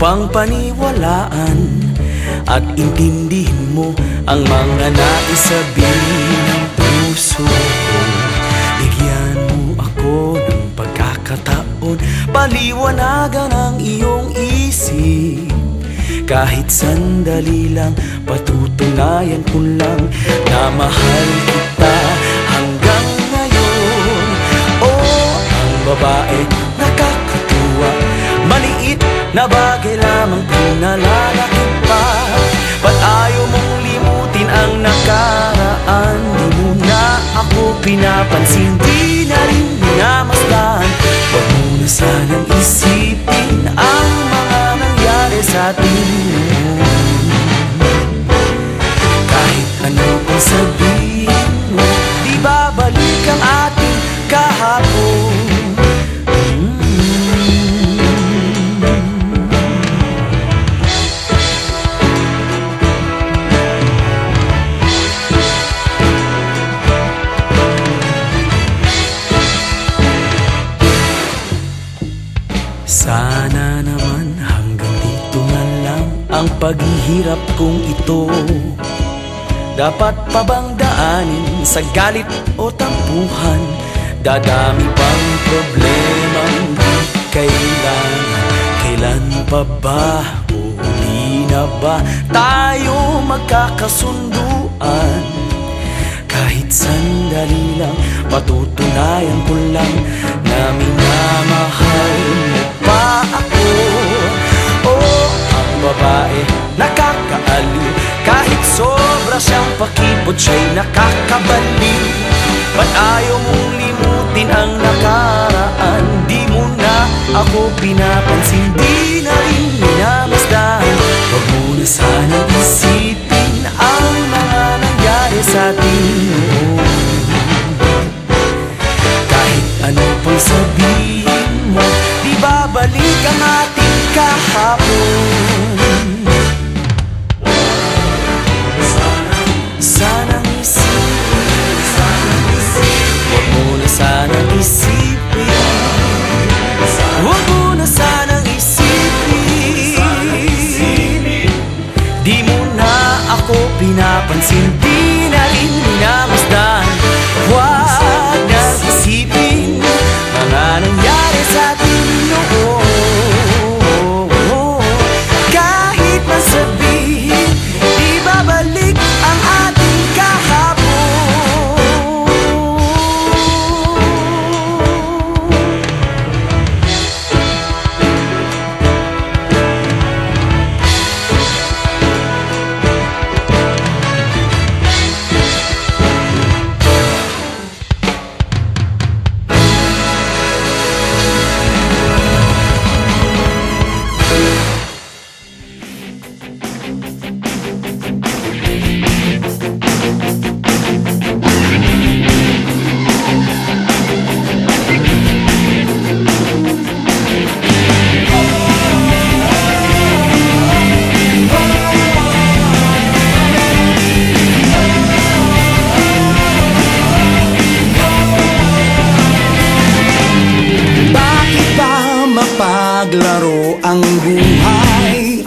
upang paniwalaan At intindihin mo ang mga nais sabihin ng puso ko. Bigyan mo ako ng pagkakataon Paliwanagan ang iyong isip. Kahit sandali lang Patutunayan ko lang Na mahal kita hanggang ngayon. Oh, ang babae nakakatuwa Maliit na bagay lamang pinalalaki pa. Ba't ayaw mong limutin ang nakaraan? Di mo na ako pinapansin. Di na rin minamasdan Huwag mo na sanang paghihirap kong ito. Dapat pa daanin sa galit o tampuhan? Dadami pang problemang di kailangan Kailan pa ba o di na ba tayo magkakasunduan? Kahit sandali lang Patutunayan ko lang Na minamahal mo pa ako. Oh, ang babae siyang pakipot Siya'y nakakabaliw Ba't ayaw mong limutin ang nakaraan? Di mo na ako pinapansin Di na rin minamasdan Huwag mo na sanang ang buhay?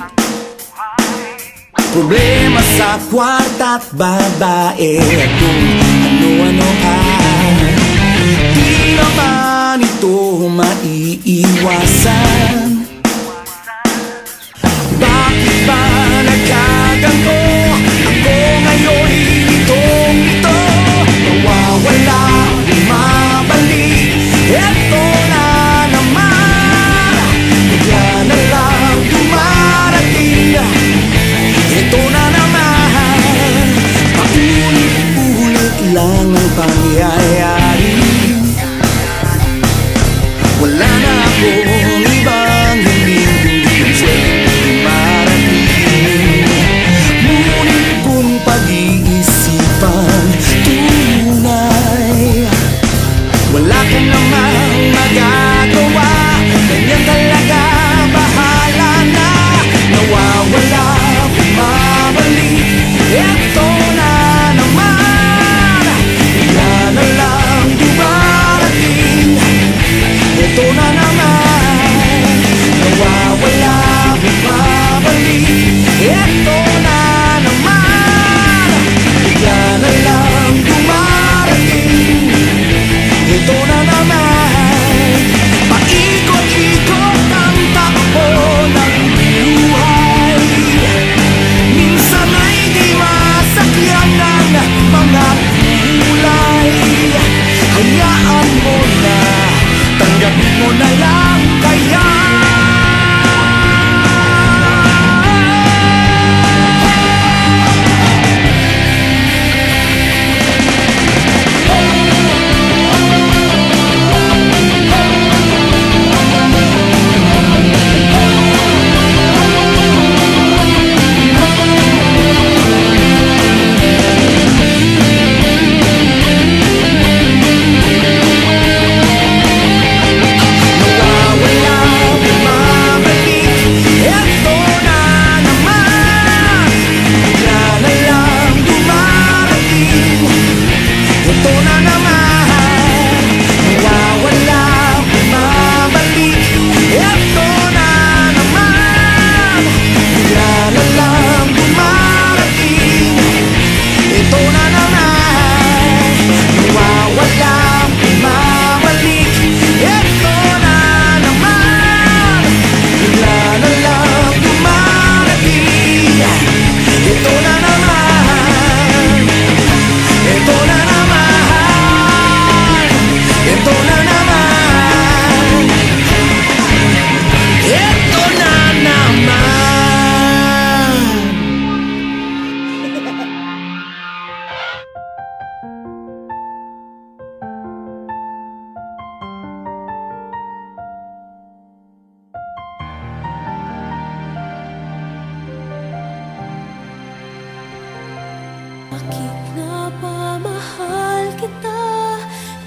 Problema sa kwarta't babae. At kung ano-ano ka. Di naman ito maiiwasan Bakit nga ba mahal kita?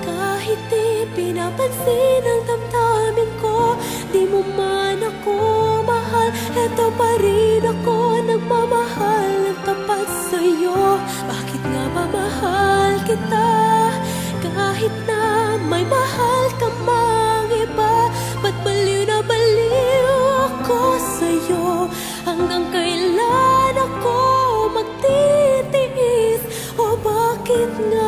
Kahit di pinapansin ang damdamin ko Di mo man ako mahal Eto pa rin ako nagmamahal ng tapat sa'yo Bakit bakit nga